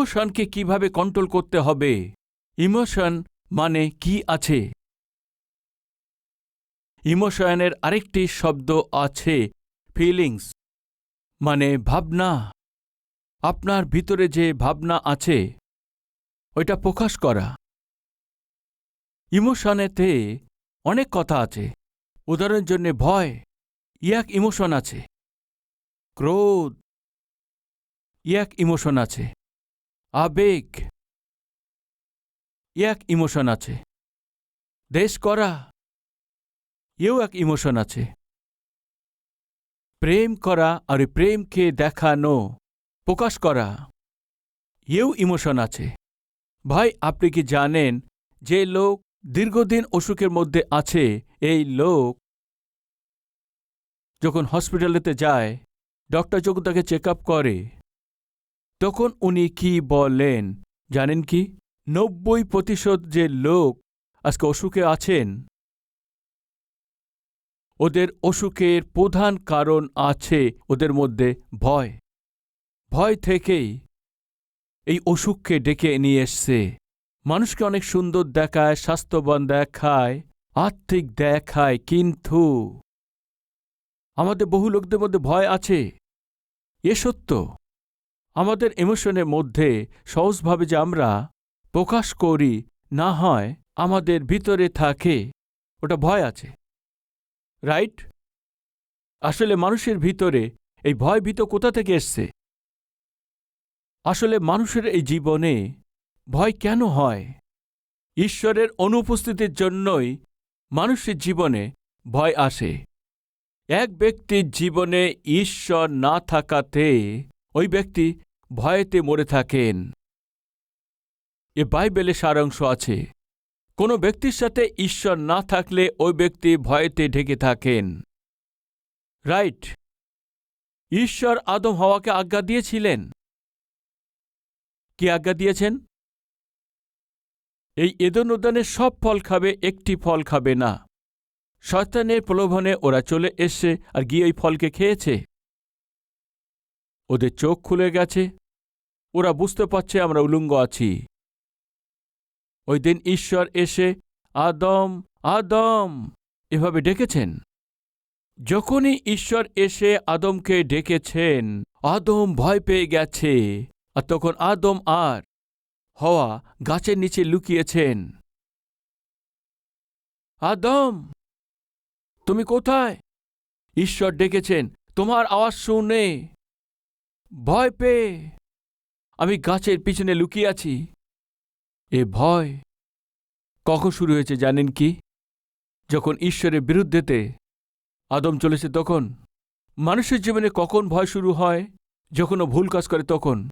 ইমোশনকে কীভাবে কন্ট্রোল করতে হবে? ইমোশন মানে কি আছে? ইমোশনের আরেকটি শব্দ আছে ফিলিংস মানে ভাবনা। আপনার ভিতরে যে ভাবনা আছে, ওইটা প্রকাশ করা। ইমোশনেতে অনেক কথা আছে। উদাহরণের জন্য ভয়, ইয়াক ইমোশন আছে। ক্রোধ, ইয়াক ইমোশন আছে। আবেগ। এক ইমোশন আছে। দেশ করা। এও এক ইমোশন আছে। প্রেম করা আর প্রেমকে দেখানো, প্রকাশ করা, এও ইমোশন আছে। ভাই, আপনি কি জানেন যে লোক দীর্ঘদিন অসুখের মধ্যে আছে? এই লোক যখন হসপিটালেতে যায়, ডক্টর যখন তাকে চেক করে তখন উনি কি বলেন? জানেন কি? নব্বই প্রতিশত যে লোক আজকে অসুখে আছেন, ওদের অসুখের প্রধান কারণ আছে ওদের মধ্যে ভয়। ভয় থেকেই এই অসুখকে ডেকে নিয়ে এসছে। মানুষকে অনেক সুন্দর দেখায়, স্বাস্থ্যবান দেখায়, আর্থিক দেখায়, কিন্তু আমাদের বহু লোকদের মধ্যে ভয় আছে। এ সত্য। আমাদের ইমোশনের মধ্যে সহজভাবে যে আমরা প্রকাশ করি না হয়, আমাদের ভিতরে থাকে, ওটা ভয় আছে। রাইট আসলে মানুষের ভিতরে এই ভয় ভীত কোথা থেকে এসছে? আসলে মানুষের এই জীবনে ভয় কেন হয়? ঈশ্বরের অনুপস্থিতির জন্যই মানুষের জীবনে ভয় আসে। এক ব্যক্তির জীবনে ঈশ্বর না থাকাতে ওই ব্যক্তি ভয়েতে মরে থাকেন। এ বাইবেলে সারাংশ আছে। কোনো ব্যক্তির সাথে ঈশ্বর না থাকলে ওই ব্যক্তি ভয়েতে ঢেকে থাকেন। রাইট। ঈশ্বর আদম হওয়াকে আজ্ঞা দিয়েছিলেন? কি আজ্ঞা দিয়েছেন? এই এদন উদ্যানের সব ফল খাবে, একটি ফল খাবে না। শয়তানের প্রলোভনে ওরা চলে এসছে আর গিয়ে ওই ফলকে খেয়েছে। ওদের চোখ খুলে গেছে। ওরা বুঝতে পারছে আমরা উলঙ্গ আছি। ওই দিন ঈশ্বর এসে, আদম আদম! এভাবে ডেকেছেন। যখনই ঈশ্বর এসে আদমকে ডেকেছেন, আদম ভয় পেয়ে গেছে। আর তখন আদম আর হওয়া গাছের নিচে লুকিয়েছেন। আদম, তুমি কোথায়? ঈশ্বর ডেকেছেন, তোমার আওয়াজ শুনে। ভয় পেয়ে আমি গাছের পিছনে লুকিয়ে আছি। এ ভয়। কখন শুরু হয়েছে জানেন কি? যখন ঈশ্বরের বিরুদ্ধেতে আদম চলেছে তখন। মানুষের জীবনে কখন ভয় শুরু হয়? যখন ভুল কাজ করে তখন।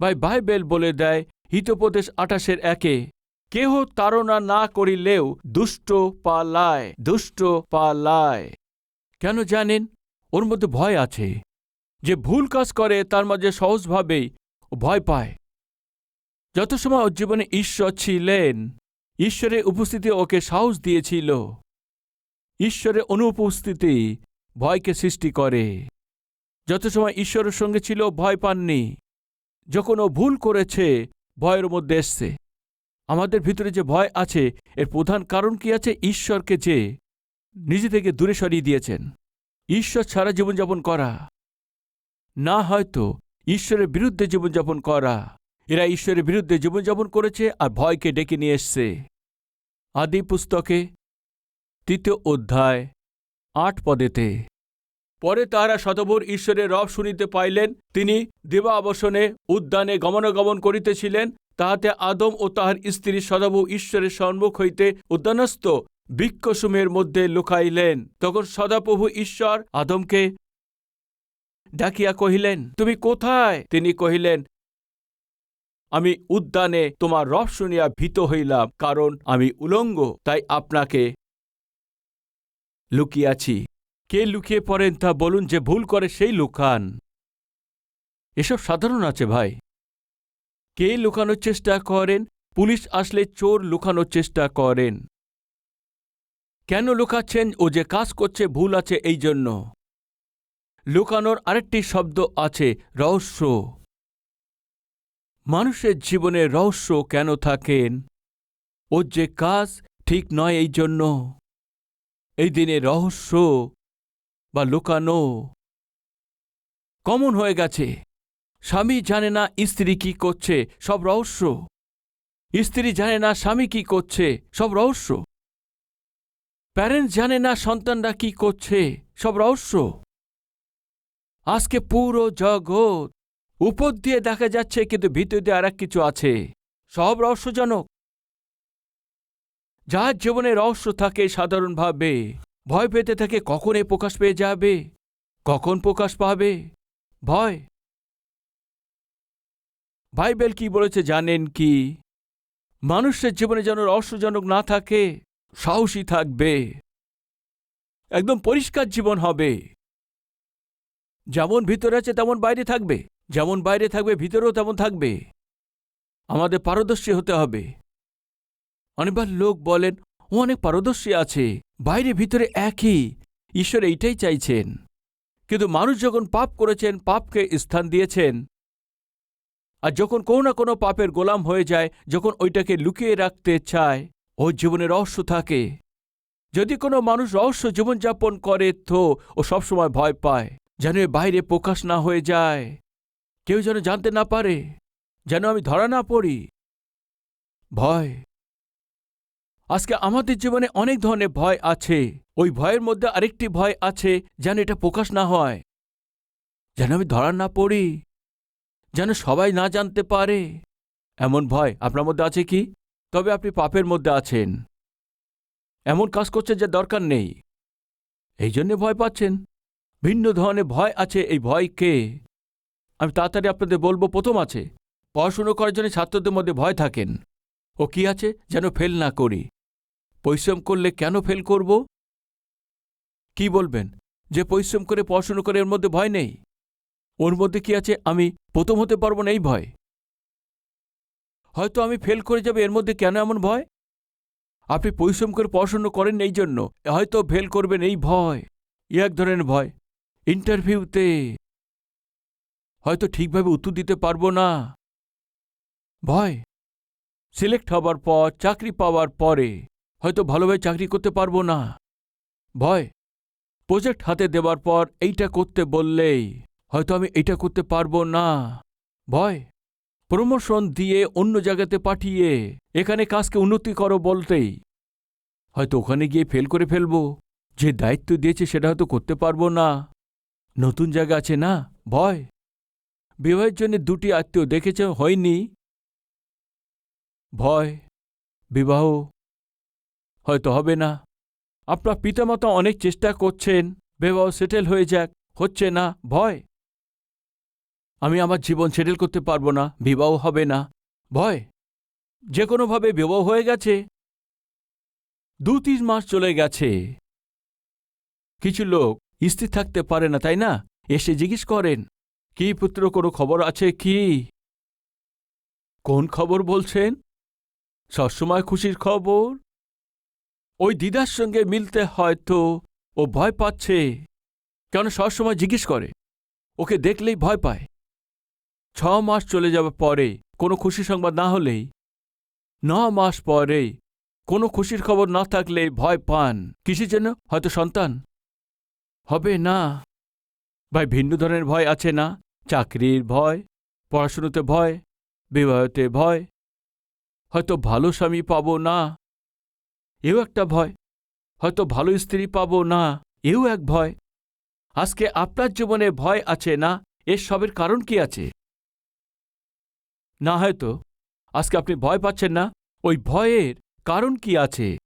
ভাই, বাইবেল বলে দেয়, হিতোপদেশ আটাশের একে, কেহ তাড়না না করিলেও দুষ্ট পালায় দুষ্ট পালায়। কেন জানেন? ওর মধ্যে ভয় আছে। যে ভুল কাজ করে, তার মাঝে সহজভাবেই ভয় পায়। যত সময় ওর জীবনে ঈশ্বর ছিলেন, ঈশ্বরের উপস্থিতি ওকে সাহস দিয়েছিল। ঈশ্বরের অনুপস্থিতি ভয়কে সৃষ্টি করে। যত সময় ঈশ্বরের সঙ্গে ছিল, ভয় পাননি। যখন ও ভুল করেছে, ভয়ের মধ্যে এসছে। আমাদের ভিতরে যে ভয় আছে, এর প্রধান কারণ কি আছে? ঈশ্বরকে যে নিজে থেকে দূরে সরিয়ে দিয়েছেন। ঈশ্বর ছাড়া জীবনযাপন করা। না হয়তো ঈশ্বরের বিরুদ্ধে জীবনযাপন করা। এরা ঈশ্বরের বিরুদ্ধে জীবনযাপন করেছে আর ভয়কে ডেকে নিয়ে এসছে। আদি পুস্তকে, তৃতীয় অধ্যায়, আট পদেতে। পরে তাহারা শতভূর ঈশ্বরের রব শুনিতে পাইলেন, তিনি দিবা অবসনে উদ্যানে গমনাগমন করিতেছিলেন, তাহাতে আদম ও তাহার স্ত্রী সদাভু ঈশ্বরের সম্মুখ হইতে উদ্যানস্থ বৃক্ষসমূহের মধ্যে লুকাইলেন। তখন সদাপ্রভু ঈশ্বর আদমকে ডাকিয়া কহিলেন, তুমি কোথায়? তিনি কহিলেন, আমি উদ্যানে তোমার রব শুনিয়া ভীত হইলাম, কারণ আমি উলঙ্গ, তাই আপনাকে লুকিয়াছি। কে লুকিয়ে পড়েন তা বলুন যে ভুল করে সেই লুকান। এসব সাধারণ আছে ভাই। কে লুকানোর চেষ্টা করেন? পুলিশ আসলে চোর লুকানোর চেষ্টা করেন। কেন লুকাচ্ছেন ও যে কাজ করছে ভুল আছে এই জন্য? লুকানোর আরেকটি শব্দ আছে, রহস্য। মানুষের জীবনে রহস্য কেন থাকেন? ওর যে কাজ ঠিক নয় এই জন্য। এই দিনে রহস্য বা লুকানো কমন হয়ে গেছে। স্বামী জানে না স্ত্রী কি করছে, সব রহস্য। স্ত্রী জানে না স্বামী কি করছে, সব রহস্য। প্যারেন্টস জানে না সন্তানরা কি করছে, সব রহস্য। আজকে পুরো জগৎ উপর দিয়ে দেখা যাচ্ছে, কিন্তু ভিতর দিয়ে আর কিছু আছে। সব রহস্যজনক। যার জীবনে রহস্য থাকে সাধারণভাবে, ভয় পেতে থাকে কখন এ প্রকাশ পেয়ে যাবে, কখন প্রকাশ পাবে, ভয়। বাইবেল কি বলেছে জানেন কি? মানুষের জীবনে যেন রহস্যজনক না থাকে, সাহসী থাকবে। একদম পরিষ্কার জীবন হবে। যেমন ভিতরে আছে তেমন বাইরে থাকবে। যেমন বাইরে থাকবে, ভিতরেও তেমন থাকবে। আমাদের পারদর্শী হতে হবে। অনেকবার লোক বলেন, ও অনেক পারদর্শী আছে। বাইরে, ভিতরে একই। ঈশ্বর এইটাই চাইছেন। কিন্তু মানুষ যখন পাপ করেছেন, পাপকে স্থান দিয়েছেন, আর যখন কোনো না কোনো পাপের গোলাম হয়ে যায়, যখন ওইটাকে লুকিয়ে রাখতে চায়, ওর জীবনে রহস্য থাকে। যদি কোনো মানুষ রহস্য জীবনযাপন করে তো ও সবসময় ভয় পায়। যেন এ বাইরে প্রকাশ না হয়ে যায়। কেউ যেন জানতে না পারে, যেন আমি ধরা না পড়ি। ভয়। আজকে আমাদের জীবনে অনেক ধরনের ভয় আছে। ওই ভয়ের মধ্যে আরেকটি ভয় আছে, যেন এটা প্রকাশ না হয়। যেন আমি ধরা না পড়ি, যেন সবাই না জানতে পারে। এমন ভয় আপনার মধ্যে আছে কি? তবে আপনি পাপের মধ্যে আছেন। এমন কাজ করছেন যে দরকার নেই। এই জন্যে ভয় পাচ্ছেন। ভিন্ন ধরনের ভয় আছে, এই ভয়কে আমি তাড়াতাড়ি আপনাদের বলব, প্রথম আছে, পড়াশুনো করার জন্য ছাত্রদের মধ্যে ভয় থাকেন। ও কি আছে? যেন ফেল না করি। পরিশ্রম করলে কেন ফেল করব? কি বলবেন? যে পরিশ্রম করে পড়াশুনো করে এর মধ্যে ভয় নেই? ওর মধ্যে কি আছে? আমি প্রথম হতে পারব না এই ভয়। হয়তো আমি ফেল করে যাবে, এর মধ্যে কেন এমন ভয়? আপনি পরিশ্রম করে পড়াশুনো করেন এই জন্য, হয়তো ফেল করবেন এই ভয়। ই এক ধরনের ভয়। ইন্টারভিউতে। হয়তো ঠিকভাবে উত্তর দিতে পারব না। ভয়। সিলেক্ট হবার পর, চাকরি পাওয়ার পরে, হয়তো ভালোভাবে চাকরি করতে পারব না। ভয়। প্রজেক্ট হাতে দেওয়ার পর, এইটা করতে বললেই, হয়তো আমি এইটা করতে পারব না। ভয়। প্রমোশন দিয়ে অন্য জায়গাতে পাঠিয়ে, এখানে কাজকে উন্নতি করো বলতেই, হয়তো ওখানে গিয়ে ফেল করে ফেলব। যে দায়িত্ব দিয়েছে সেটা হয়তো করতে পারব না। নতুন জায়গা আছে না? ভয়। বিবাহের জন্য দুটি আত্মীয় দেখেছে? হয়নি। ভয়। বিবাহ। হয়তো হবে না। আপনার পিতামাতা অনেক চেষ্টা করছেন। বিবাহ সেটেল হয়ে যাক। হচ্ছে না? ভয়। আমি আমার জীবন সেটেল করতে পারব না। বিবাহ হবে না। ভয়। যে কোনোভাবে বিবাহ হয়ে গেছে। দু তিন মাস চলে গেছে। কিছু লোক স্থির থাকতে পারে না, তাই না? এসে জিজ্ঞেস করেন, কি পুত্র, কোনো খবর আছে কি? কোন খবর বলছেন? সবসময় খুশির খবর। ওই দিদার সঙ্গে মিলতে হয়তো ও ভয় পাচ্ছে। কেন সবসময় জিজ্ঞেস করে? ওকে দেখলেই ভয় পায়। ছ মাস চলে যাওয়ার পরে কোনো খুশি সংবাদ না হলেই, ন মাস পরে কোনো খুশির খবর না থাকলে ভয় পান। কিসের জন্য? হয়তো সন্তান। হবে না। ভাই, ভিন্ন ধরনের ভয় আছে না? চাকরির ভয়, পড়াশুনোতে ভয়, বিবাহতে ভয়। হয়তো ভালো স্বামী পাব না। এও একটা ভয়। হয়তো ভালো স্ত্রী পাব না। এও এক ভয়। আজকে আপনার জীবনে ভয় আছে না? এর সবের কারণ কি আছে? না হয়তো। আজকে আপনি ভয় পাচ্ছেন না। ওই ভয়ের কারণ কি আছে?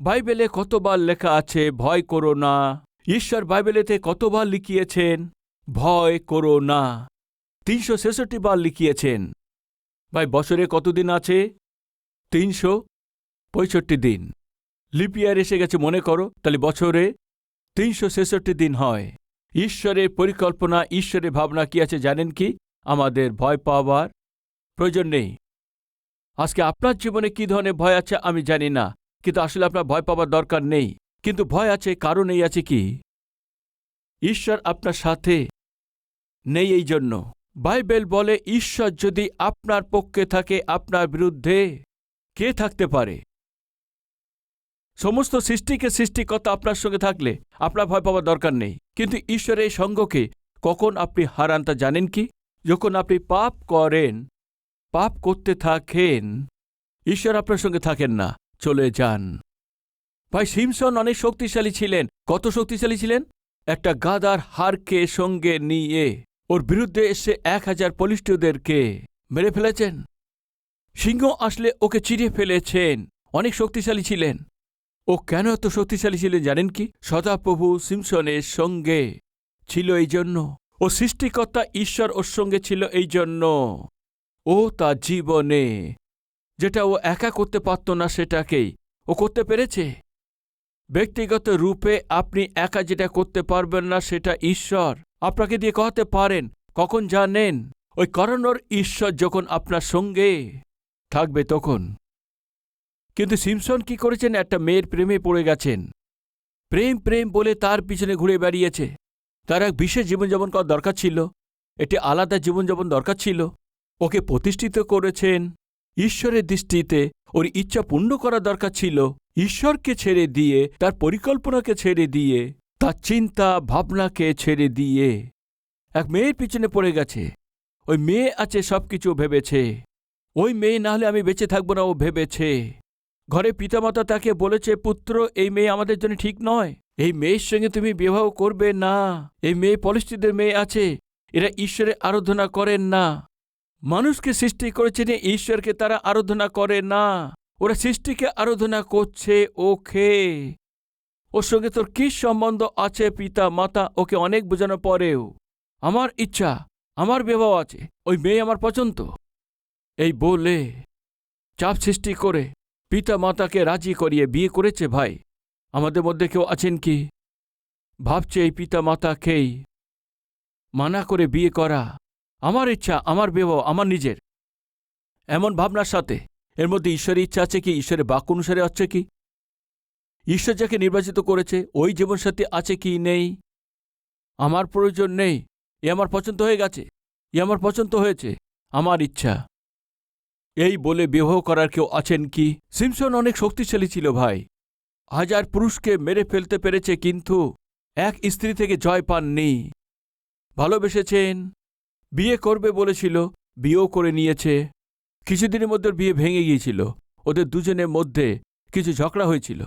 বাইবেলে কতবার লেখা আছে, ভয় করো না। ঈশ্বর বাইবেলেতে কতবার লিখিয়েছেন, ভয় করো না তিনশো ছেষট্টি বার লিখিয়েছেন। ভাই, বছরে কতদিন আছে? তিনশো পঁয়ষট্টি দিন। লিপিয়ার এসে গেছে, মনে করো, তাহলে বছরে তিনশো ছেষট্টি দিন হয়। ঈশ্বরের পরিকল্পনা, ঈশ্বরের ভাবনা কি আছে জানেন কি? আমাদের ভয় পাওয়ার প্রয়োজন নেই। আজকে আপনার জীবনে কি ধরনের ভয় আছে আমি জানি না, কিন্তু আসলে আপনার ভয় পাওয়ার দরকার নেই। কিন্তু ভয় আছে, কারণ এই আছে কি? ঈশ্বর আপনার সাথে নেই এই জন্য। বাইবেল বলে, ঈশ্বর যদি আপনার পক্ষে থাকে, আপনার বিরুদ্ধে কে থাকতে পারে? সমস্ত সৃষ্টিকে সৃষ্টিকর্তা আপনার সঙ্গে থাকলে আপনার ভয় পাওয়ার দরকার নেই। কিন্তু ঈশ্বরের সঙ্গকে কখন আপনি হারান তা জানেন কি? যখন আপনি পাপ করেন, পাপ করতে থাকেন, ঈশ্বর আপনার সঙ্গে থাকেন না, চলে যান। ভাই সিমসন অনেক শক্তিশালী ছিলেন। কত শক্তিশালী ছিলেন? একটা গাদার হারকে সঙ্গে নিয়ে। ওর বিরুদ্ধে এসে এক হাজার পলিষ্টদেরকে মেরে ফেলেছেন। সিংহ আসলে ওকে চিড়ে ফেলেছেন। অনেক শক্তিশালী ছিলেন। ও কেন এত শক্তিশালী ছিলেন জানেন কি? সদাপ্রভু সিমসনের সঙ্গে ছিল এই জন্য। ও সৃষ্টিকর্তা ঈশ্বর ওর সঙ্গে ছিল এই জন্য। ও তার জীবনে যেটা ও একা করতে পারত না সেটাকেই। ও করতে পেরেছে? ব্যক্তিগত রূপে আপনি একা যেটা করতে পারবেন না, সেটা ঈশ্বর। আপনাকে দিয়ে কহাতে পারেন, কখন জানেন? ওই করানোর ঈশ্বর যখন আপনার সঙ্গে থাকবে তখন। কিন্তু সিমসন কি করেছেন? একটা মেয়ের প্রেমে পড়ে গেছেন। প্রেম প্রেম বলে তার পিছনে ঘুরে বেড়িয়েছে। তার এক বিশেষ জীবনযাপন করার দরকার ছিল। একটি আলাদা জীবনযাপন দরকার ছিল। ওকে প্রতিষ্ঠিত করেছেন। ঈশ্বরের দৃষ্টিতে ওর ইচ্ছা পূর্ণ করা দরকার ছিল। ঈশ্বরকে ছেড়ে দিয়ে, তার পরিকল্পনাকে ছেড়ে দিয়ে, তার চিন্তা, ভাবনাকে ছেড়ে দিয়ে। এক মেয়ের পিছনে পড়ে গেছে। ওই মেয়ে আছে, সবকিছু ভেবেছে। ওই মেয়ে না হলে আমি বেঁচে থাকব না, ও ভেবেছে। ঘরে পিতামাতা তাকে বলেছে, পুত্র, এই মেয়ে আমাদের জন্য ঠিক নয়। এই মেয়ের সঙ্গে তুমি বিবাহ করবে না। এই মেয়ে পলিস্থিতির মেয়ে আছে। এরা ঈশ্বরের আরাধনা করেন না। মানুষকে সৃষ্টি করেছেন ঈশ্বরকে তারা আরাধনা করে না। ওরা সৃষ্টিকে আরাধনা করছে, ওকে। ওর সঙ্গে তোর কি সম্বন্ধ আছে, পিতা, মাতা? ওকে অনেক বোঝানোর পরেও। আমার ইচ্ছা, আমার বিবাহ আছে। ওই মেয়ে আমার পছন্দ। এই বলে চাপ সৃষ্টি করে পিতা মাতাকে রাজি করিয়ে বিয়ে করেছে ভাই। আমাদের মধ্যে কেউ আছেন কি? ভাবছে এই পিতা মাতাকেই মানা করে বিয়ে করা। আমার ইচ্ছা, আমার বিবাহ, আমার নিজের। এমন ভাবনার সাথে এর মধ্যে ঈশ্বরের ইচ্ছা আছে কি? ঈশ্বরের বাক্য অনুসারে আছে কি? ঈশ্বর যাকে নির্বাচিত করেছে, ওই জীবনসাথী আছে কি নেই? আমার প্রয়োজন নেই। এ আমার পছন্দ হয়ে গেছে। এ আমার পছন্দ হয়েছে। আমার ইচ্ছা। এই বলে বিবাহ করার কেউ আছেন কি? সিমসন অনেক শক্তিশালী ছিল ভাই। হাজার পুরুষকে মেরে ফেলতে পেরেছে, কিন্তু এক স্ত্রী থেকে জয় পাননি। ভালোবেসেছেন। বিয়ে করবে বলেছিল। বিয়েও করে নিয়েছে। কিছুদিনের মধ্যে বিয়ে ভেঙে গিয়েছিল। ওদের দুজনের মধ্যে কিছু ঝগড়া হয়েছিল।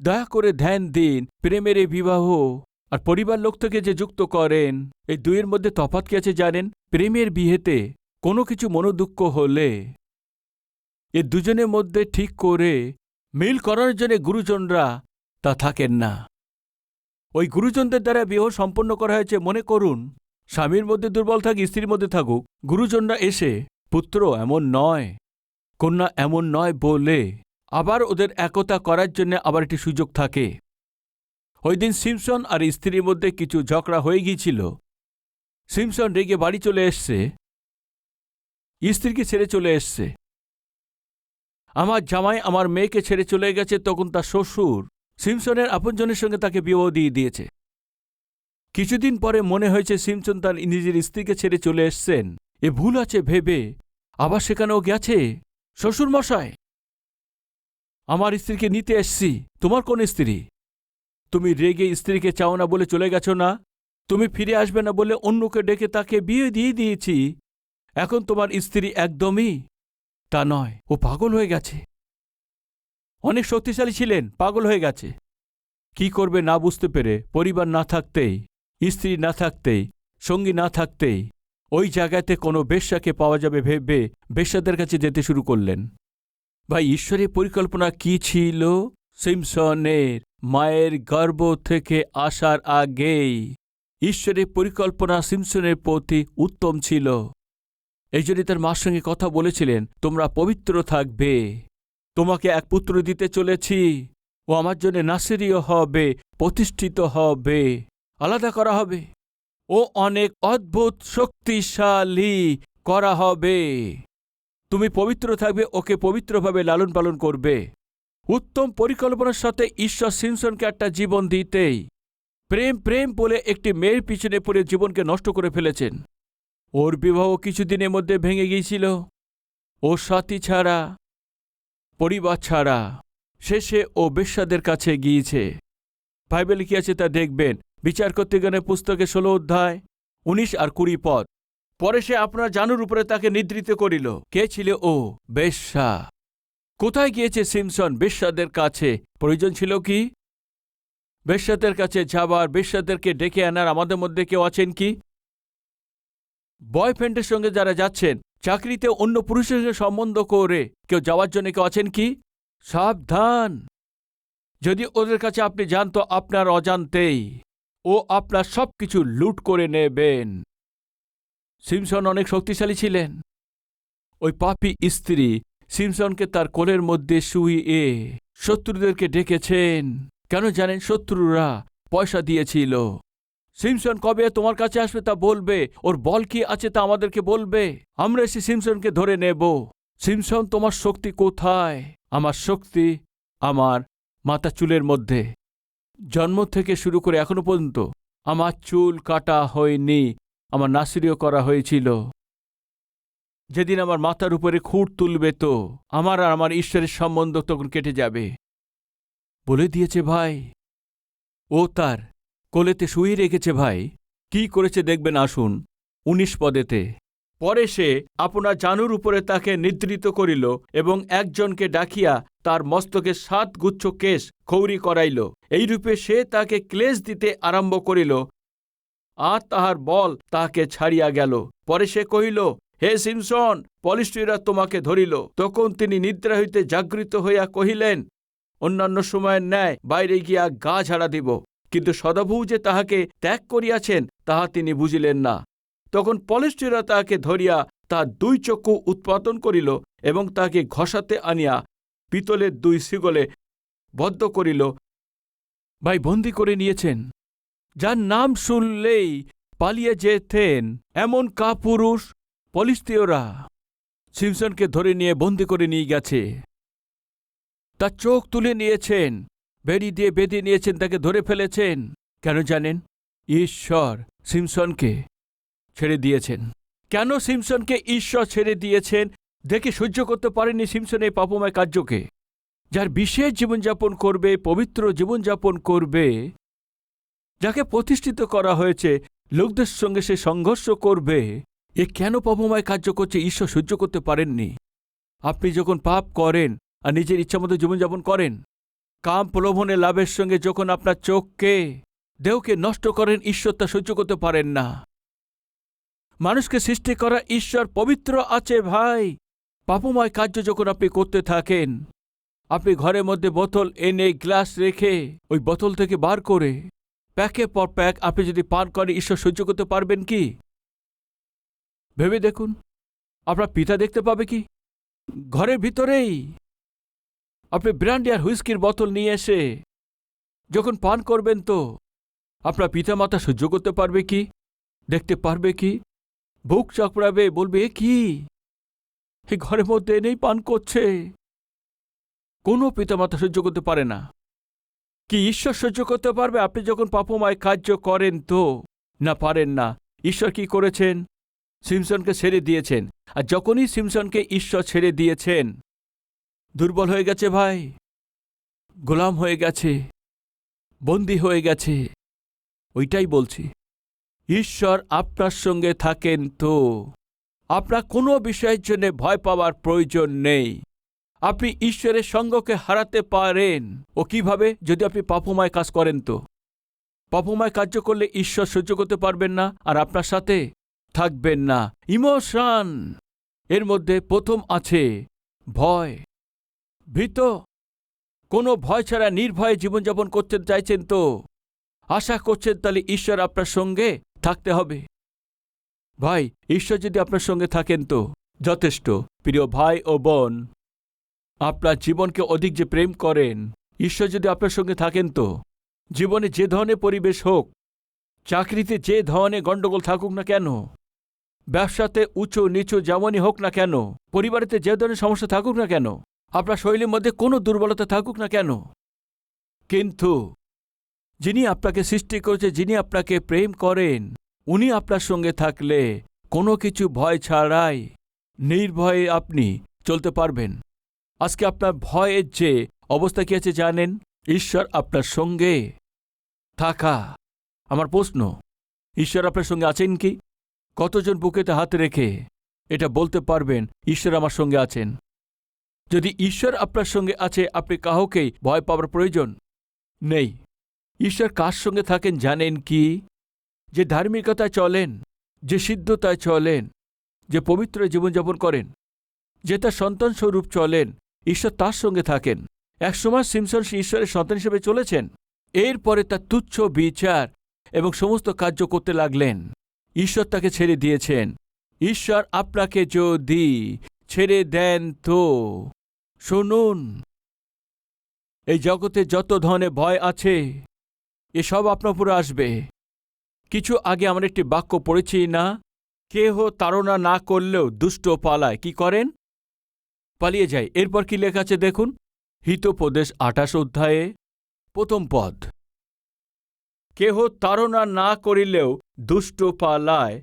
দয়া করে ধ্যান দিন, প্রেমের এই বিবাহ। আর পরিবার লোক থেকে যে যুক্ত করেন, এই দুইয়ের মধ্যে তফাৎ কি আছে জানেন? প্রেমের বিয়েতে কোনো কিছু মনোদুঃখ হলে এ দুজনের মধ্যে ঠিক করে মিল করার জন্য গুরুজনরা তা থাকেন না। ওই গুরুজনদের দ্বারা বিবাহ সম্পন্ন করা হয়েছে, মনে করুন। স্বামীর মধ্যে দুর্বল থাক, স্ত্রীর মধ্যে থাকুক। গুরুজনরা এসে পুত্র এমন নয়, কন্যা এমন নয় বলে। আবার ওদের একতা করার জন্য আবার একটি সুযোগ থাকে। ওই দিন সিমসন আর স্ত্রীর মধ্যে কিছু ঝগড়া হয়ে গিয়েছিল। সিমসন রেগে বাড়ি চলে এসছে। স্ত্রীকে ছেড়ে চলে এসছে। আমার জামাই আমার মেয়েকে ছেড়ে চলে গেছে, তখন তার শ্বশুর সিমসনের আপনজনের সঙ্গে তাকে বিবাহ দিয়ে দিয়েছে। কিছুদিন পরে মনে হয়েছে সিমসন তার নিজের স্ত্রীকে ছেড়ে চলে এসছেন। এ ভুল আছে ভেবে আবার সেখানেও গেছে? শ্বশুর মশাই আমার স্ত্রীকে নিতে এসছি। তোমার কোন স্ত্রী? তুমি রেগে স্ত্রীকে চাও না বলে চলে গেছো না? তুমি ফিরে আসবে না বলে অন্যকে ডেকে তাকে বিয়ে দিয়ে দিয়েছি। এখন তোমার স্ত্রী একদমই তা নয়। ও পাগল হয়ে গেছে। অনেক শক্তিশালী ছিলেন, পাগল হয়ে গেছে। কি করবে না বুঝতে পেরে, পরিবার না থাকতেই, স্ত্রী না থাকতেই, সঙ্গী না থাকতেই ওই জায়গাতে কোনো বেশ্যাকে পাওয়া যাবে ভেবে বেশ্যাদের কাছে যেতে শুরু করলেন। ভাই, ঈশ্বরের পরিকল্পনা কি ছিল? সিমসনের মায়ের গর্ভ থেকে আসার আগেই ঈশ্বরের পরিকল্পনা সিমসনের প্রতি উত্তম ছিল। এই জন্য তার মার সঙ্গে কথা বলেছিলেন, তোমরা পবিত্র থাকবে। তোমাকে এক পুত্র দিতে চলেছি। ও আমার জন্য নাসিরীয় হবে, প্রতিষ্ঠিত হবে। আলাদা করা হবে। ও অনেক অদ্ভুত শক্তিশালী করা হবে। তুমি পবিত্র থাকবে, ওকে পবিত্রভাবে লালন পালন করবে। উত্তম পরিকল্পনার সাথে ঈশ্বর সিমসনকে একটা জীবন দিতেই প্রেম প্রেম বলে একটি মেয়ের পিছনে পড়ে জীবনকে নষ্ট করে ফেলেছেন। ওর বিবাহ কিছুদিনের মধ্যে ভেঙে গিয়েছিল। ও সাথী ছাড়া, পরিবার ছাড়া, শেষে ও বেশ্যাদের কাছে গিয়েছে। বাইবেলে কি আছে তা দেখবেন? বিচার করতে গেলে পুস্তকে ষোলো অধ্যায়, উনিশ আর কুড়ি পদ। পরে সে আপনার জানুর উপরে তাকে নিদ্রিত করিল। কে ছিল ও? বেশ্যা। কোথায় গিয়েছে সিমসন? বেশ্যাদের কাছে। প্রয়োজন ছিল কি? বেশ্যাদের কাছে যাবার। বেশ্যাদেরকে ডেকে আনার আমাদের মধ্যে কেউ আছেন কি? বয়ফ্রেন্ডের সঙ্গে যারা যাচ্ছেন, চাকরিতে অন্য পুরুষের সঙ্গে সম্বন্ধ করে কেউ যাওয়ার জন্য কেউ আছেন কি? সাবধান! যদি ওদের কাছে আপনি যান তো আপনার অজান্তেই। ও আপনার সব কিছু লুট করে নেবেন। সিমসন অনেক শক্তিশালী ছিলেন। ওই পাপি স্ত্রী সিমসনকে তার কোলের মধ্যে শুইয়ে শত্রুদেরকে ডেকেছেন। কেন জানেন শত্রুরা পয়সা দিয়েছিল। সিমসন কবে তোমার কাছে আসবে তা বলবে? ওর বল কি আছে তা আমাদেরকে বলবে? আমরা এসে সিমসনকে ধরে নেব। সিমসন, তোমার শক্তি কোথায়? আমার শক্তি আমার মাথা চুলের মধ্যে। জন্ম থেকে শুরু করে এখনও পর্যন্ত আমার চুল কাটা হয়নি, আমার নাসিরিও করা হয়েছিল। যেদিন আমার মাথার উপরে খুঁট তুলবে তো, আমার আর আমার ঈশ্বরের সম্বন্ধ তখন কেটে যাবে। বলে দিয়েছে ভাই, ও তার কোলেতে শুয়ে রেখেছে ভাই, কি করেছে দেখবেন আসুন, উনিশ পদেতে। পরে সে আপনার জানুর উপরে তাকে নিদ্রিত করিল এবং একজনকে ডাকিয়া তার মস্তকে সাত গুচ্ছ কেশ খৌরি করাইল। এইরূপে সে তাকে ক্লেশ দিতে আরম্ভ করিল। আর তাহার বল তাহাকে ছাড়িয়া গেল। পরে সে কহিল, হে সিমসন পলিস্ট্রিরা তোমাকে ধরিল। তখন তিনি নিদ্রা হইতে জাগৃত হইয়া কহিলেন, অন্যান্য সময়ের ন্যায় বাইরে গিয়া গা ঝাড়া দিব। কিন্তু সদাভু যে তাহাকে ত্যাগ করিয়াছেন, তাহা তিনি বুঝিলেন না। তখন পলেস্ট্রিরা তাহাকে ধরিয়া তার দুই চক্ষু উৎপাদন করিল এবং তাহাকে ঘষাতে আনিয়া পিতলের দুই সিগলে বদ্ধ করিল, ভাই, বন্দি করে নিয়েছেন। যার নাম শুনলেই পালিয়ে যেতেন এমন কাপুরুষ পলিস্তীয়রা। সিমসনকে ধরে নিয়ে বন্দি করে নিয়ে গেছে। তার চোখ তুলে নিয়েছেন, বেড়ি দিয়ে বেঁধে নিয়েছেন, তাকে ধরে ফেলেছেন। কেন জানেন? ঈশ্বর সিমসনকে ছেড়ে দিয়েছেন। কেন সিমসনকে ঈশ্বর ছেড়ে দিয়েছেন? দেখে সহ্য করতে পারেনি সিমসন এই পাপময় কার্যকে। যার বিশেষ জীবনযাপন করবে, পবিত্র জীবনযাপন করবে, যাকে প্রতিষ্ঠিত করা হয়েছে, লোকদের সঙ্গে সে সংঘর্ষ করবে, এ কেন পাপময় কার্য করছে ঈশ্বর সহ্য করতে পারেননি? আপনি যখন পাপ করেন আর নিজের ইচ্ছামতো জীবনযাপন করেন, কাম প্রলোভনে লাভের সঙ্গে যখন আপনার চোখকে, দেহকে নষ্ট করেন, ঈশ্বর তা সহ্য করতে পারেন না। মানুষকে সৃষ্টি করা ঈশ্বর পবিত্র আছে ভাই। পাপময় কার্য যখন আপনি করতে থাকেন, আপনি ঘরের মধ্যে বোতল এনে গ্লাস রেখে ওই বোতল থেকে বার করে প্যাকে পর প্যাক আপনি যদি পান করেন, ঈশ্বর সহ্য করতে পারবেন কি? ভেবে দেখুন, আপনার পিতা দেখতে পাবে কি? ঘরের ভিতরেই আপনি ব্র্যান্ডি আর হুইস্কির বোতল নিয়ে এসে যখন পান করবেন তো আপনার পিতামাতা সহ্য করতে পারবে কি? দেখতে পারবে কি? বুক চাপড়াবে বলবে, "এ কি? এই ঘরের মধ্যে এনেই পান করছে। কোনো পিতামাতা সহ্য করতে পারে না। কি ঈশ্বর সহ্য করতে পারবে? আপনি যখন পাপময় কার্য করেন তো? না, পারেন না। ঈশ্বর কি করেছেন? সিমসনকে ছেড়ে দিয়েছেন। আর যখনই সিমসনকে ঈশ্বর ছেড়ে দিয়েছেন, দুর্বল হয়ে গেছে ভাই। গোলাম হয়ে গেছে। বন্দী হয়ে গেছে। ওইটাই বলছি। ঈশ্বর আপনার সঙ্গে থাকেন তো? আপনার কোনো বিষয়ের জন্য ভয় পাওয়ার প্রয়োজন নেই। আপনি ঈশ্বরের সঙ্গকে হারাতে পারেন। ও কীভাবে? যদি আপনি পাপময় কাজ করেন তো। পাপময় কার্য করলে ঈশ্বর সহ্য করতে পারবেন না আর আপনার সাথে থাকবেন না। ইমোশন! এর মধ্যে প্রথম আছে ভয়। ভীত! কোনো ভয় ছাড়া নির্ভয়ে জীবনযাপন করতে চাইছেন তো। আশা করছেন তাহলে ঈশ্বর আপনার সঙ্গে থাকতে হবে। ভাই, ঈশ্বর যদি আপনার সঙ্গে থাকেন তো? যথেষ্ট। প্রিয় ভাই ও বোন, আপনার জীবনকে অধিক যে প্রেম করেন, ঈশ্বর যদি আপনার সঙ্গে থাকেন তো? জীবনে যে ধরনের পরিবেশ হোক, চাকরিতে যে ধরনের গণ্ডগোল থাকুক না কেন, ব্যবসাতে উঁচু নিচু যেমনই হোক না কেন, পরিবারেতে যে ধরনের সমস্যা থাকুক না কেন, আপনার শৈলীর মধ্যে কোনো দুর্বলতা থাকুক না কেন? কিন্তু যিনি আপনাকে সৃষ্টি করেছে, যিনি আপনাকে প্রেম করেন উনি আপনার সঙ্গে থাকলে কোনো কিছু ভয় ছাড়াই নির্ভয়ে আপনি চলতে পারবেন। আজকে আপনার ভয়ের যে অবস্থা কি আছে জানেন? ঈশ্বর আপনার সঙ্গে থাকা। আমার প্রশ্ন, ঈশ্বর আপনার সঙ্গে আছেন কি? কতজন বুকেতে হাত রেখে এটা বলতে পারবেন, ঈশ্বর আমার সঙ্গে আছেন? যদি ঈশ্বর আপনার সঙ্গে আছে, আপনি কাহকেই ভয় পাওয়ার প্রয়োজন নেই। ঈশ্বর কার সঙ্গে থাকেন জানেন কি? যে ধার্মিকতায় চলেন, যে সিদ্ধতায় চলেন, যে পবিত্র জীবনযাপন করেন, যে তার সন্তানস্বরূপ চলেন, ঈশ্বর তার সঙ্গে থাকেন। একসময় সিমসন ঈশ্বরের সন্তান হিসেবে চলেছেন, এরপরে তার তুচ্ছ বিচার এবং সমস্ত কার্য করতে লাগলেন। ঈশ্বর তাকে ছেড়ে দিয়েছেন। ঈশ্বর আপনাকে যদি ছেড়ে দেন তো, শুনুন। এই জগতে যত ধরনের ভয় আছে এসব আপনার উপরে আসবে। কিছু আগে আমরা একটি বাক্য পড়েছি, না, কেহ তাড়না না করলেও দুষ্ট পালায়। কি করেন? পালিয়ে যায়। এরপর কি লেখা আছে দেখুন? হিতোপদেশ আঠাশ অধ্যায়ে, প্রথম পদ। কেহ তাড়না না করিলেও দুষ্ট পালায়,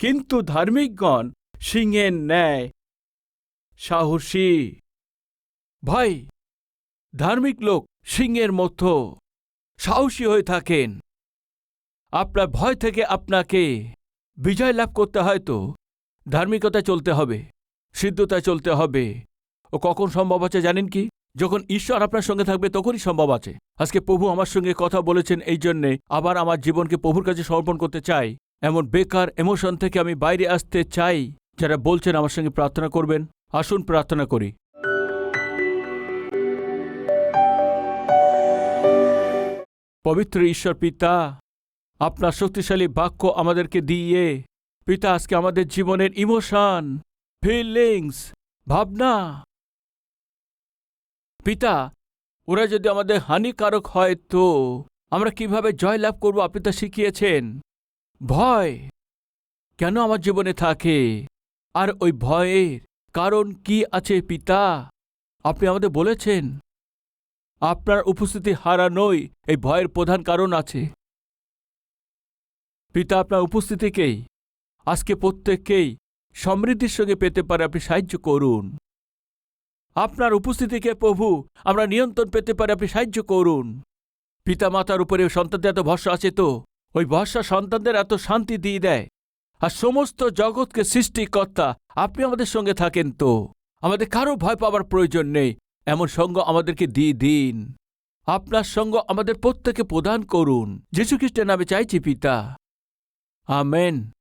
কিন্তু ধার্মিকগণ সিংহের ন্যায় সাহসী। ভাই, ধার্মিক লোক সিংহের মতো সাহসী হয়ে থাকেন। আপনার ভয় থেকে আপনাকে বিজয় লাভ করতে হয় তো? ধার্মিকতায় চলতে হবে, সিদ্ধতায় চলতে হবে। ও কখন সম্ভব আছে জানেন কি? যখন ঈশ্বর আপনার সঙ্গে থাকবে তখনই সম্ভব আছে। আজকে প্রভু আমার সঙ্গে কথা বলেছেন এই জন্যে আবার আমার জীবনকে প্রভুর কাছে সমর্পণ করতে চাই। এমন বেকার এমোশন থেকে আমি বাইরে আসতে চাই যারা বলছেন আমার সঙ্গে প্রার্থনা করবেন। আসুন প্রার্থনা করি। পবিত্র ঈশ্বর পিতা আপনার শক্তিশালী বাক্য আমাদেরকে দিয়ে। পিতা, আজকে আমাদের জীবনের ইমোশন, ফিলিংস, ভাবনা। পিতা, ওরা যদি আমাদের হানিকারক হয় তো আমরা কীভাবে জয়লাভ করব আপনি তা শিখিয়েছেন। ভয় কেন আমার জীবনে থাকে? আর ওই ভয়ের কারণ কি আছে পিতা? আপনি আমাদের বলেছেন। আপনার উপস্থিতি হারানোই এই ভয়ের প্রধান কারণ আছে। পিতা আপনার উপস্থিতিকেই আজকে প্রত্যেককেই সমৃদ্ধির সঙ্গে পেতে পারে আপনি সাহায্য করুন। আপনার উপস্থিতিকে প্রভু? আমরা নিয়ন্ত্রণ পেতে পারে আপনি সাহায্য করুন। পিতা মাতার উপরে সন্তানদের এত ভরসা আছে তো? ওই ভরসা সন্তানদের এত শান্তি দিয়ে দেয়। আর সমস্ত জগৎকে সৃষ্টিকর্তা আপনি আমাদের সঙ্গে থাকেন তো? আমাদের কারও ভয় পাওয়ার প্রয়োজন নেই। এমন সঙ্গ আমাদেরকে দিয়ে দিন। আপনার সঙ্গ আমাদের প্রত্যেকে প্রদান করুন। যীশু খ্রিস্টের নামে চাইছি পিতা। Amen.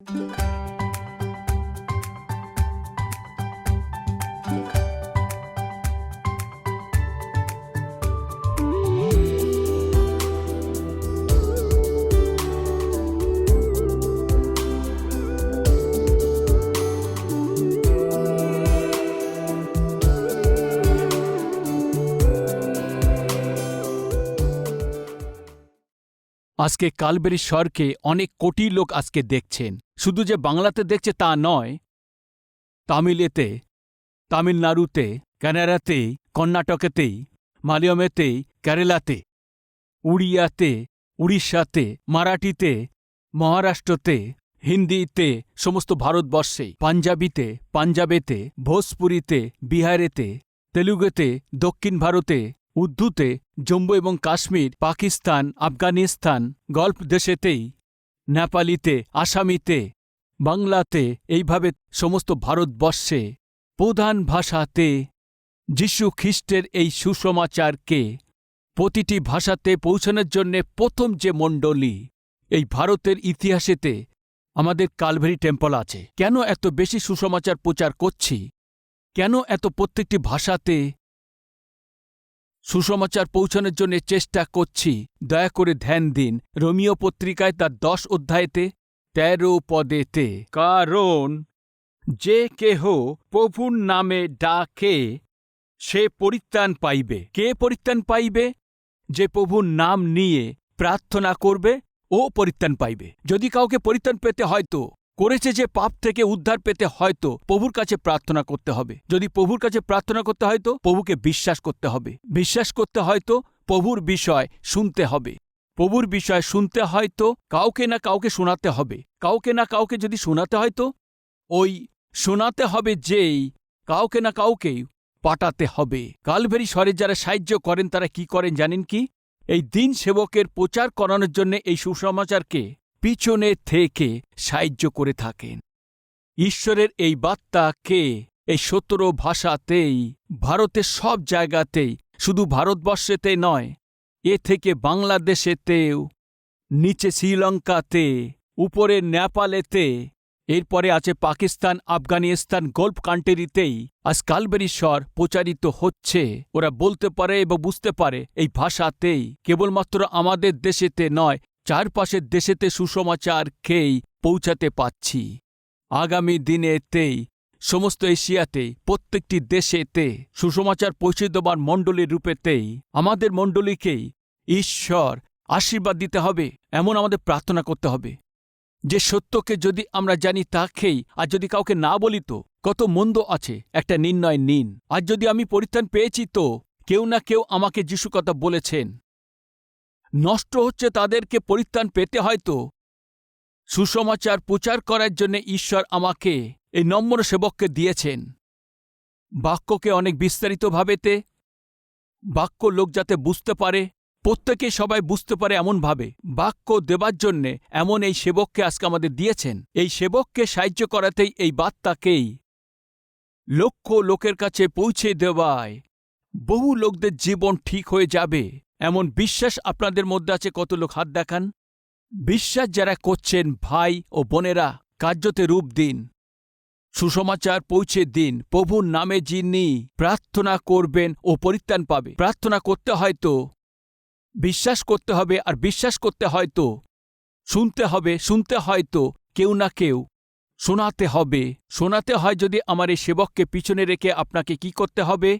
আজকে কালবেরি স্বরকে অনেক কোটি লোক আজকে দেখছেন। শুধু যে বাংলাতে দেখছে তা নয়, তামিলেতে, তামিলনাড়ুতে, কানাডাতে কর্ণাটকেতেই মালয়মেতে, কেরালাতে, উড়িয়াতে, উড়িষ্যাতে, মারাঠিতে, মহারাষ্ট্রতে, হিন্দিতে, সমস্ত ভারতবর্ষে, পাঞ্জাবিতে, পাঞ্জাবেতে, ভোজপুরিতে, বিহারেতে, তেলুগুতে, দক্ষিণ ভারতে উর্দুতে জম্মু এবং কাশ্মীর, পাকিস্তান, আফগানিস্তান, গল্ফ দেশেতেই, নেপালিতে, আসামিতে, বাংলাতে এইভাবে সমস্ত ভারতবর্ষে প্রধান ভাষাতে যীশু খ্রিস্টের এই সুসমাচারকে প্রতিটি ভাষাতে পৌঁছানোর জন্যে প্রথম যে মণ্ডলী এই ভারতের ইতিহাসেতে আমাদের কালভেরি টেম্পল আছে। কেন এত বেশি সুসমাচার প্রচার করছি? কেন এত প্রত্যেকটি ভাষাতে সুসমাচার পৌঁছানোর জন্য চেষ্টা করছি। দয়া করে ধ্যান দিন। রোমিও পত্রিকায় তার দশ অধ্যায়েতে, তেরো পদেতে, কারণ যে কেহ প্রভুর নামে ডাকে, সে পরিত্রাণ পাইবে। কে পরিত্রাণ পাইবে? যে প্রভুর নাম নিয়ে প্রার্থনা করবে, ও পরিত্রাণ পাইবে। যদি কাউকে পরিত্রাণ পেতে হয়তো করেছে যে পাপ থেকে উদ্ধার পেতে হয়তো প্রভুর কাছে প্রার্থনা করতে হবে। যদি প্রভুর কাছে প্রার্থনা করতে হয়তো, প্রভুকে বিশ্বাস করতে হবে। বিশ্বাস করতে হয়তো প্রভুর বিষয় শুনতে হবে। প্রভুর বিষয় শুনতে হয়তো কাউকে না কাউকে শোনাতে হবে। কাউকে না কাউকে যদি শোনাতে হয়তো, ওই শোনাতে হবে যেই কাউকে না কাউকে পাঠাতে হবে। কালভেরি স্বরে যারা সাহায্য করেন, তারা কি করেন জানেন কি? এই দিন সেবকের প্রচার করানোর জন্য এই সুসমাচারকে পিছনে থেকে সাহায্য করে থাকেন। ঈশ্বরের এই বার্তাকে এই সতেরো ভাষাতেই, ভারতের সব জায়গাতেই, শুধু ভারতবর্ষেতে নয়, এ থেকে বাংলাদেশেতেও, নিচে শ্রীলঙ্কাতে, উপরে নেপালেতে, এরপরে আছে পাকিস্তান, আফগানিস্তান, গল্ফ কান্ট্রিতেই আজ কালবেরি স্বর প্রচারিত হচ্ছে। ওরা বলতে পারে এবং বুঝতে পারে, এই ভাষাতেই, কেবলমাত্র আমাদের দেশেতে নয় চারপাশের দেশেতে সুসমাচারকেই পৌঁছাতে পাচ্ছি। আগামী দিনেতেই সমস্ত এশিয়াতে, প্রত্যেকটি দেশেতে সুসমাচার পৌঁছে দেবার মণ্ডলীর রূপেতেই, আমাদের মণ্ডলীকেই ঈশ্বর আশীর্বাদ দিতে হবে, এমন আমাদের প্রার্থনা করতে হবে। যে সত্যকে যদি আমরা জানি, তা তাকেই আর যদি কাউকে না বলি তো, কত মন্দ আছে, একটা নির্ণয় নিন। আর যদি আমি পরিত্রাণ পেয়েছি তো, কেউ না কেউ আমাকে যিশু কথা বলেছেন। নষ্ট হচ্ছে তাদেরকে পরিত্রাণ পেতে হয়তো। সুসমাচার প্রচার করার জন্য ঈশ্বর আমাকে এই নম্র সেবককে দিয়েছেন। বাক্যকে অনেক বিস্তারিতভাবেতে, বাক্য লোক যাতে বুঝতে পারে প্রত্যেকে সবাই বুঝতে পারে এমনভাবে। বাক্য দেবার জন্যে এমন এই সেবককে আজকে আমাদের দিয়েছেন। এই সেবককে সাহায্য করাতেই এই বার্তাকেই লক্ষ লোকের কাছে পৌঁছে দেওয়ায় বহু লোকদের জীবন ঠিক হয়ে যাবে। এমন বিশ্বাস আপনাদের মধ্যে আছে? কত লোক হাত দেখান। বিশ্বাস যারা করছেন ভাই ও বোনেরা, কার্যতে রূপ দিন। সুসমাচার পৌঁছে দিন। প্রভুর নামে যিনি প্রার্থনা করবেন ও পরিত্রাণ পাবে। প্রার্থনা করতে হয়তো, বিশ্বাস করতে হবে আর বিশ্বাস করতে হয়তো, শুনতে হবে, শুনতে হয়তো কেউ না কেউ। শোনাতে হবে। শোনাতে হয় যদি আমার এই সেবককে পিছনে রেখে আপনাকে কি করতে হবে?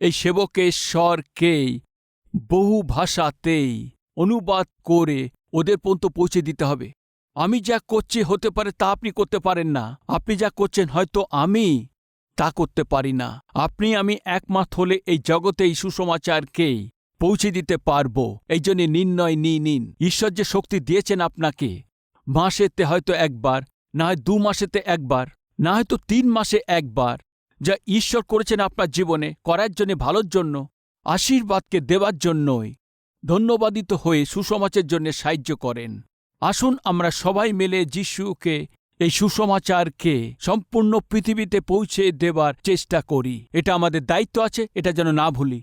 এই সেবকের স্বরকেই বহু ভাষাতেই অনুবাদ করে ওদের পর্যন্ত পৌঁছে দিতে হবে। আমি যা করছি হতে পারে তা আপনি করতে পারেন না। আপনি যা করছেন হয়তো আমি তা করতে পারি না। আপনি, আমি একমাত হলে এই জগতে এই সুসমাচারকেই পৌঁছে দিতে পারব। এই জন্য নির্ণয় নিয়ে নিন। ঈশ্বর যে শক্তি দিয়েছেন আপনাকে, মাসেতে হয়তো একবার, না হয় দু মাসেতে একবার, না হয়তো তিন মাসে একবার, যা ঈশ্বর করেছেন আপনার জীবনে, করার জন্য, ভালোর জন্য আশীর্বাদকে দেওয়ার জন্যই ধন্যবাদিত হয়ে সুসমাচের জন্য সাহায্য করেন। আসুন আমরা সবাই মিলে যিশুকে, এই সুসমাচারকে সম্পূর্ণ পৃথিবীতে পৌঁছে দেবার চেষ্টা করি। এটা আমাদের দায়িত্ব আছে, এটা যেন না ভুলি।